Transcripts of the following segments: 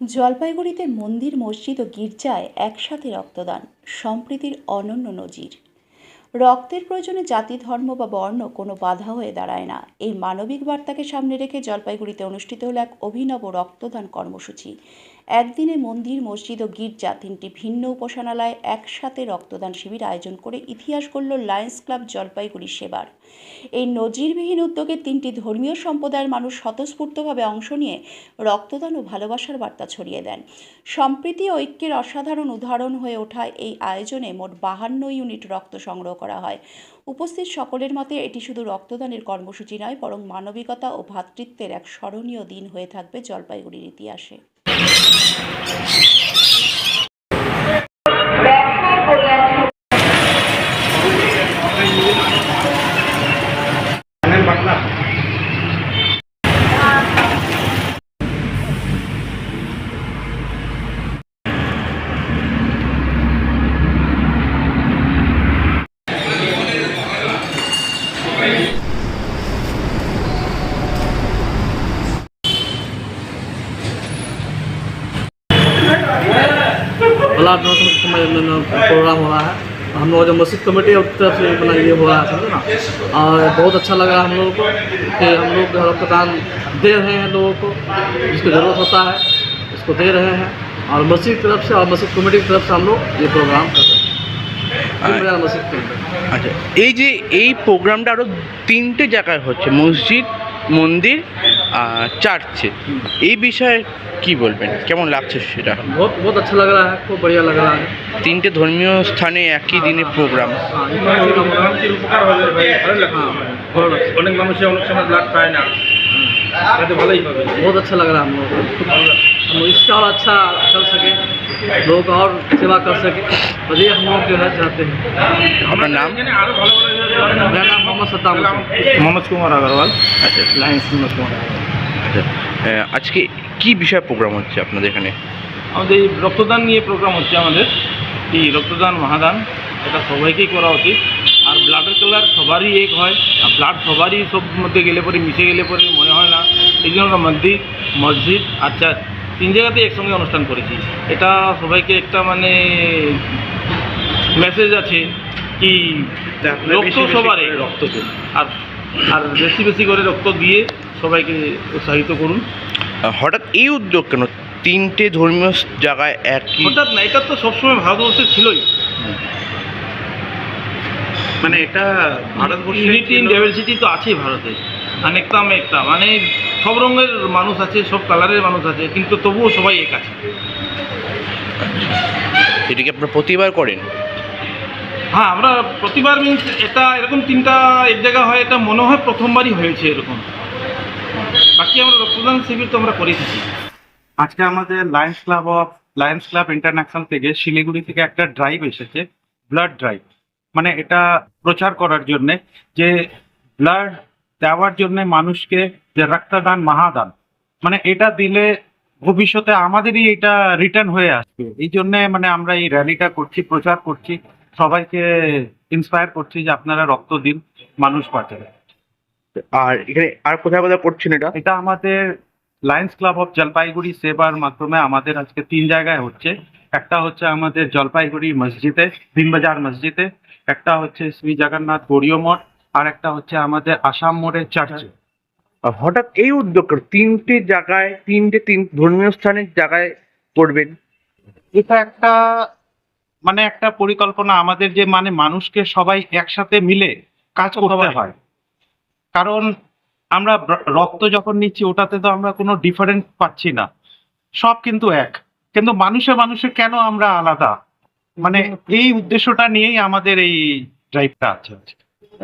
জলপাইগুড়িতে মন্দির, মসজিদ ও গির্জায় একসাথে রক্তদান, সম্প্রীতির অনন্য নজির। রক্তের প্রয়োজনে জাতি, ধর্ম বা বর্ণ কোনো বাধা হয়ে দাঁড়ায় না। এই মানবিক বার্তাকে সামনে রেখে জলপাইগুড়িতে অনুষ্ঠিত হল এক অভিনব রক্তদান কর্মসূচি। একদিনে মন্দির, মসজিদ ও গির্জা তিনটি ভিন্ন উপাসনালয়ে একসাথে রক্তদান শিবির আয়োজন করে ইতিহাস গড়ল লায়ন্স ক্লাব জলপাইগুড়ি সেবার। এই নজিরবিহীন উদ্যোগে তিনটি ধর্মীয় সম্প্রদায়ের মানুষ স্বতঃস্ফূর্তভাবে অংশ নিয়ে রক্তদান ও ভালোবাসার বার্তা ছড়িয়ে দেন। সম্প্রীতি ঐক্যের অসাধারণ উদাহরণ হয়ে ওঠা এই আয়োজনে মোট বাহান্ন ইউনিট রক্ত সংগ্রহ করা হয়। উপস্থিত সকলের মতে, এটি শুধু রক্তদানের কর্মসূচি নয়, বরং মানবিকতা ও ভ্রাতৃত্বের এক স্মরণীয় দিন হয়ে থাকবে জলপাইগুড়ির ইতিহাসে। Thank you. ब्लड डोनेशन में में- प्रोग्राम हो रहा है हम लोग जो मस्जिद कमेटी की तरफ से अपना ये हो रहा है समझे ना और बहुत अच्छा लगा हम लोगों को कि हम लोग रक्तदान दे रहे हैं लोगों को जिसको ज़रूरत होता है इसको दे रहे हैं और मस्जिद की तरफ से और मस्जिद कमेटी की तरफ से हम लोग ये प्रोग्राम कर रहे हैं तीन बाजार मस्जिद के अंदर আচ্ছা এই যে এই প্রোগ্রামটা আরও তিনটে জায়গায় হচ্ছে মসজিদ মন্দির আর চার্চে এই বিষয়ে কি বলবেন কেমন লাগছে সেটা बहुत बहुत अच्छा लग रहा है खूब बढ़िया लग रहा है তিনটে ধর্মীয় স্থানে একই দিনে প্রোগ্রাম हाँ ये प्रोग्राम हो रहा है। উপকার হবে ভাই ভালো লাগছে हाँ बहुत अच्छा অনেক মানুষে অনেক সময় ব্লাড পায় না তাতে ভালোই হবে बहुत अच्छा लग रहा है हम लोग को हम इससे और अच्छा कर सके लोग और सेवा कर सके और ये हम लोग जो है चाहते हैं আপনার নাম এখানে আরো ভালো ভালো मेरा नाम मोहम्मद सद्दाम हुसैन মনোজ কুমার আগরওয়াল আচ্ছা লাইন্স মনোজ কুমার আচ্ছা আহ, আজকে কি বিষয়ে প্রোগ্রাম হচ্ছে আপনাদের এখানে আমাদের এই রক্তদান নিয়ে প্রোগ্রাম হচ্ছে আমাদের এই রক্তদান মহাদান এটা সবাইকেই করা উচিত আর ব্লাডের কালার সবারই এক হয় আর ব্লাড সবারই সব মধ্যে গেলে পরে মিশে গেলে পরে মনে হয় না এই জন্য আমরা মন্দির মসজিদ আর চার্চ তিন জায়গাতেই একসঙ্গে অনুষ্ঠান করেছি। এটা সবাইকে একটা মানে মেসেজ আছে কি রক্ত সবারই রক্ত আর আর বেশি বেশি করে রক্ত দিয়ে সবাইকে উৎসাহিত করুন। হঠাৎ এই উদ্যোগ কেন? তিনটে ধর্মীয় জায়গায় এক হঠাৎ না এটা তো সবসময় ভারতবর্ষে ছিলই। মানে এটা ভারতবর্ষে ইউনিটি ইন ডাইভার্সিটি তো আছেই ভারতে। অনেকতা একটা মানে সব রঙের মানুষ আছে সব কালারের মানুষ আছে কিন্তু তবুও সবাই এক আছে। এটা কি আপনারা প্রতিবার করেন? হ্যাঁ আমরা প্রতিবার মিনস এটা এরকম তিনটা এক জায়গা হয় এটা মনে হয় প্রথমবারই হয়েছে এরকম। বাকি আমরা রক্তদান শিবির তো আমরা করে থাকি। আজকে আমাদের Lions Club of Lions Club International থেকে শিলিগুড়ি থেকে একটা ড্রাইভ এসেছে ব্লাড ড্রাইভ মানে এটা প্রচার করার জন্যে যে ব্লাড দেওয়ার জন্য মানুষকে যে রক্তদান মহাদান মানে এটা দিলে ভবিষ্যতে আমাদেরই এটা রিটার্ন হয়ে আসবে। এই জন্য মানে আমরা এই র্যালিটা করছি প্রচার করছি সবাইকে ইন্সপায়ার করছি যে আপনারা রক্ত দিন মানুষ বাঁচাবে। আর এখানে আর কোথায় কোথায় করছেন এটা? এটা আমাদের লায়ন্স ক্লাব অফ জলপাইগুড়ি সেবার মাধ্যমে আমাদের আজকে তিন জায়গায় হচ্ছে। একটা হচ্ছে আমাদের জলপাইগুড়ি মসজিদে দিনবাজার মসজিদে একটা হচ্ছে শ্রী জগন্নাথ গড়িয় মঠ আর একটা হচ্ছে আমাদের আসাম মোড়ের চার্চে হঠাৎ এই উদ্যোগ? তিনটে জায়গায় তিনটে তিন ধর্মীয় স্থানের জায়গায় করবেন। এটা একটা মানে একটা পরিকল্পনা আমাদের যে মানে মানুষকে সবাই একসাথে মিলে কাজ করতে হয়। কারণ আমরা রক্ত যখন নিচ্ছি ওটাতে তো আমরা কোনো ডিফারেন্স পাচ্ছি না। সব কিন্তু এক। কিন্তু মানুষে মানুষে কেন আমরা আলাদা? মানে এই উদ্দেশ্যটা নিয়েই আমাদের এই ড্রাইভটা আছে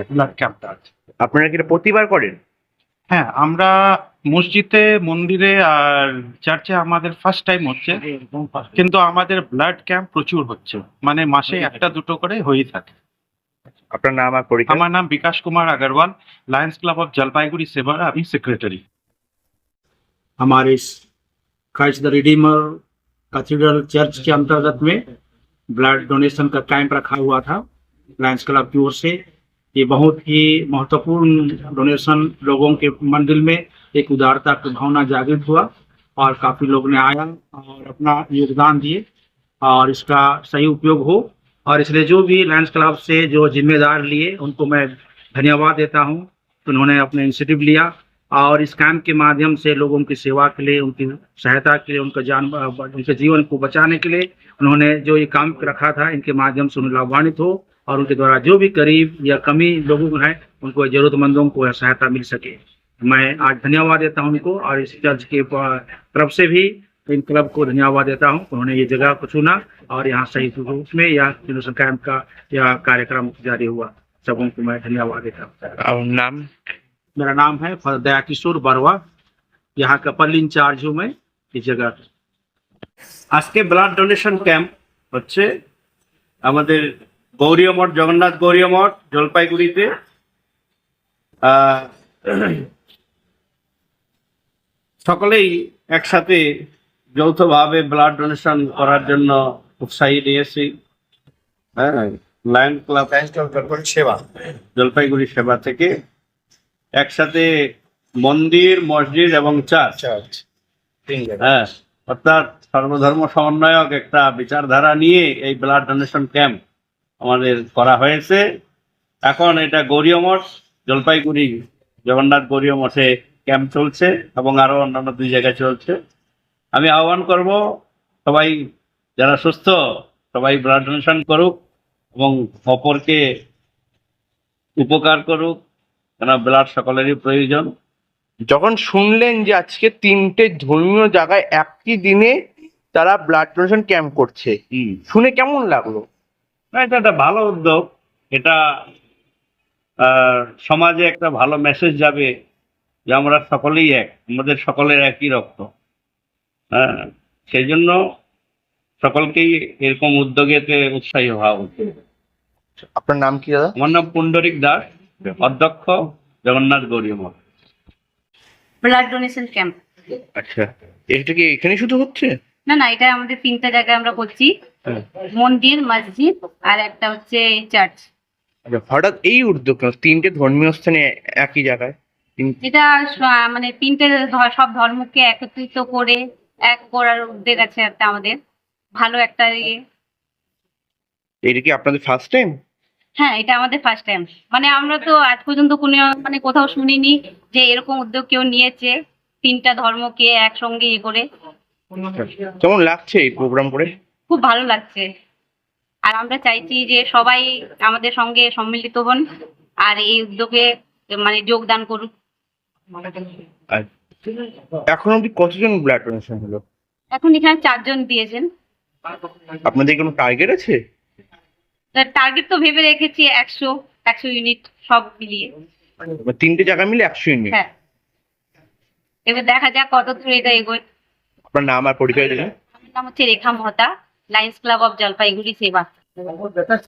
ব্লাড ক্যাম্পটা আছে আপনারা কি এটা প্রতিবার করেন হ্যাঁ আমরা মসজিদে মন্দিরে আর চার্চে আমাদের ফার্স্ট টাইম হচ্ছে কিন্তু আমাদের ব্লাড ক্যাম্প প্রচুর হচ্ছে মানে মাসে একটা দুটো করে হয়েই থাকে আপনার নাম আর পরিচয় আমার নাম Bikash Kumar Agarwal Lions Club of Jalpaiguri সেবার আমি সেক্রেটারি हमारे इस Christ the Redeemer cathedral church के अंतर्गत में ब्लड डोनेशन का कैंप रखा हुआ था लायंस क्लब की ओर से ये बहुत ही महत्वपूर्ण डोनेशन लोगों के मंदिर में एक उदारता की भावना जागृत हुआ और काफ़ी लोग ने आया और अपना योगदान दिए और इसका सही उपयोग हो। और इसलिए जो भी लायंस क्लब से जो जिम्मेदार लिए, उनको मैं धन्यवाद देता हूँ। उन्होंने अपने इनिशिएटिव लिया और इस कैंप के माध्यम से लोगों की सेवा के लिए, उनकी सहायता के लिए, उनका जान, उनके जीवन को बचाने के लिए उन्होंने जो ये काम रखा था, इनके माध्यम से उन्हें लाभान्वित हो। और उनके द्वारा जो भी गरीब या कमी लोगों को है उनको जरूरतमंदों को सहायता मिल सके मैं आज धन्यवाद देता हूं उनको और इस चर्च के प- तरफ से भी इन क्लब को धन्यवाद देता हूं उन्होंने ये जगह को चुना और यहाँ सही रूप में यह जनरेशन कैंप का यह कार्यक्रम जारी हुआ सबों को मैं धन्यवाद देता हूँ और नाम मेरा नाम है फ- दया किशोर बरवा यहाँ का पल्ली इंचार्ज हूँ मैं इस जगह আজকে ব্লাড ডোনেশন ক্যাম্প হচ্ছে আমাদের গৌরীয় মঠ জগন্নাথ গৌরীয় মঠ জলপাইগুড়িতে। সকলেই একসাথে যৌথভাবে ব্লাড ডোনেশন করার জন্য উৎসাহী নিয়েছি হ্যাঁ লায়ন ক্লাব সেবা জলপাইগুড়ি সেবা থেকে একসাথে মন্দির মসজিদ এবং চার্চ হ্যাঁ অর্থাৎ সর্বধর্ম সমন্বয়ক একটা বিচারধারা নিয়ে এই ব্লাড ডোনেশন ক্যাম্প আমাদের করা হয়েছে। এখন এটা গৌরীয় মঠ জলপাইগুড়ি জগন্নাথ গৌরীয় মঠে ক্যাম্প চলছে এবং আরও অন্যান্য দুই জায়গায় চলছে। আমি আহ্বান করব সবাই যারা সুস্থ সবাই ব্লাড ডোনেশন করুক এবং অপরকে উপকার করুক কেন ব্লাড সকলেরই প্রয়োজন। যখন শুনলেন যে আজকে তিনটে ধর্মীয় জায়গায় একই দিনে তারা ব্লাড ডোনেশন ক্যাম্প করছে শুনে কেমন লাগল? না এটা একটা ভালো উদ্যোগ। এটা আহ, সমাজে একটা ভালো মেসেজ যাবে যে আমরা সকলেই এক আমাদের সকলের একই রক্ত। হ্যাঁ সেই জন্য সকলকেই এরকম উদ্যোগেতে উৎসাহী হওয়া উচিত। আপনার নাম কি দাদা? আমার নাম পুণ্ডরিক দাস অধ্যক্ষ Jagannath Gauri Math. Blood donation camp আচ্ছা। এটা কি এখানে শুধু হচ্ছে? না না এটা আমাদের তিনটা জায়গায় আমরা করছি। মন্দির মসজিদ আর একটা হচ্ছে চার্চ আচ্ছা হঠাৎ এই উদ্যোগ তিনটে ধর্মীয় স্থানে একই জায়গায়? এটা মানে তিনটে সব ধর্মকে একত্রিত করে এক করার উদ্যোগ আছে একটা আমাদের। ভালো একটা ইয়ে। এটা কি আপনাদের ফার্স্ট টাইম হ্যাঁ এটা আমাদের ফার্স্ট টাইম মানে আমরা তো আজ পর্যন্ত কোনো মানে কোথাও শুনিনি যে এরকম উদ্যোগ কেউ নিয়েছে তিনটা ধর্মকে একসঙ্গে ইয়ে করে। কেমন লাগছে এই প্রোগ্রাম করে? খুব ভালো লাগছে। আর আমরা চাইছি যে সবাই আমাদের সঙ্গে সম্মিলিত হন আর এই উদ্যোগে মানে যোগদান করুন এখন অব্দি কতজন ব্লাড ডোনেশন হলো? এখন এখানে চারজন দিয়েছেন। আপনাদের কোনো টার্গেট আছে? টার্গেট তো ভেবে রেখেছি একশো একশো ইউনিট সব মিলিয়ে। মানে তিনটে জায়গা মিলে একশো ইউনিট হ্যাঁ। এবার দেখা যাক কত দূর এটা এগোয়। আপনার নাম আর পরিচয় দেবেন আমার নাম হচ্ছে Rekha Mehta. Lions Club of Jalpaiguri সেবা